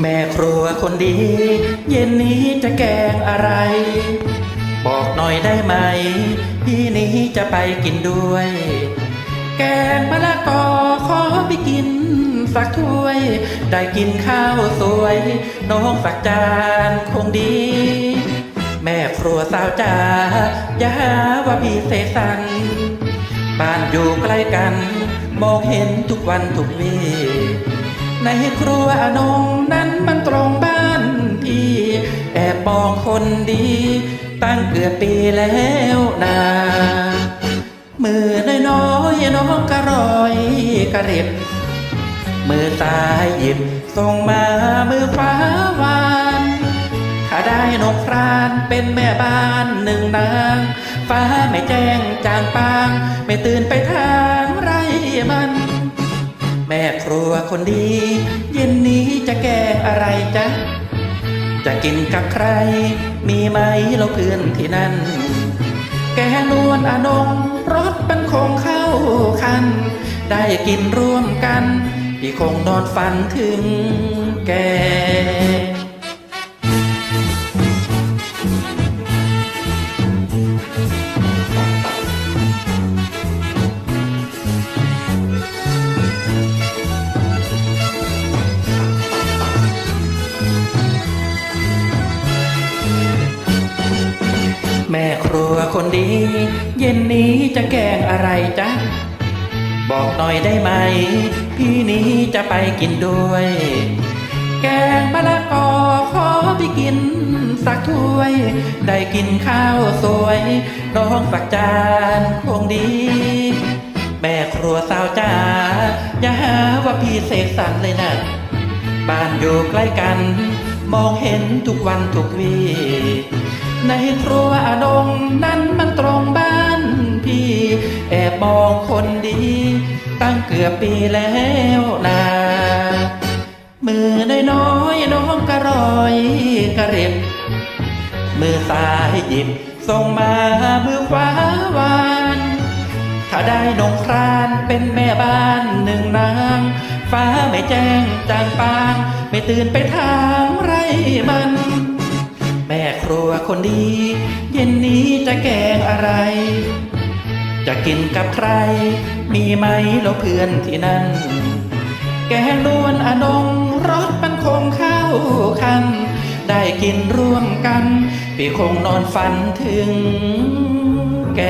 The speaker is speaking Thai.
แม่ครัวคนดี เย็นนี้จะแกงอะไร บอกหน่อยได้ไหม พี่นี้จะไปกินด้วย แกงมะละกอขอไปกิน สักถ้วย ได้กินข้าวสวย น้องสักจานคงดี แม่ครัวสาวจ๋าอย่าหาว่าพี่เสสรรบ้านอยู่ใกล้กัน มองเห็นทุกวันทุกวี ในครัวอนงนั้นมันตรงบ้านพี่แอบมองคนดี ตั้งเกือบปีแล้วนามือน้อยๆน้องกระรอยกระเร็บมือซ้ายหยิบส่งมามือขวาวานถ้าได้นกครานเป็นแม่บ้านหนึ่งนาง ฟ้าไม่แจ้งจางปาง ไม่ตื่นไปทางไรมัน แม่ครัวคนดี เย็นนี้จะแกงอะไรจ๊ะ จะกินกับใคร มีไหมเราเพื่อนที่นั่น แกนวลอนงรถมันคงเข้าคัน ได้กินร่วมกัน พี่คงนอนฝันถึงแก แม่ครัวคนดี เย็นนี้จะแกงอะไรจ๊ะ บอกหน่อยได้ไหม พี่นี้จะไปกินด้วย แกงมะละกอขอไปกิน สักถ้วย ได้กินข้าวสวยน้องสักจานคงดี แม่ครัวสาวจ้าอย่าหาว่าพี่เสกสรรเลยนะบ้านอยู่ใกล้กัน มองเห็นทุกวันทุกวี ในครัวอนงนั้นมันตรงบ้านพี่ แอบมองคนดี ตั้งเกือบปีแล้วนามือน้อยๆน้องกระรอยกระเร็บมือซ้ายหยิบส่งมามือขวาวานถ้าได้นงครานเป็นแม่บ้านหนึ่งนาง ฟ้าไม่แจ้งจางปาง ไม่ตื่นไปทางไรมัน แม่ครัวคนดี เย็นนี้จะแกงอะไร จะกินกับใคร มีไหมเราเพื่อนที่นั่น แกงนวลอนงรสมันคงเข้าคัน ได้กินร่วมกัน พี่คงนอนฝันถึงแก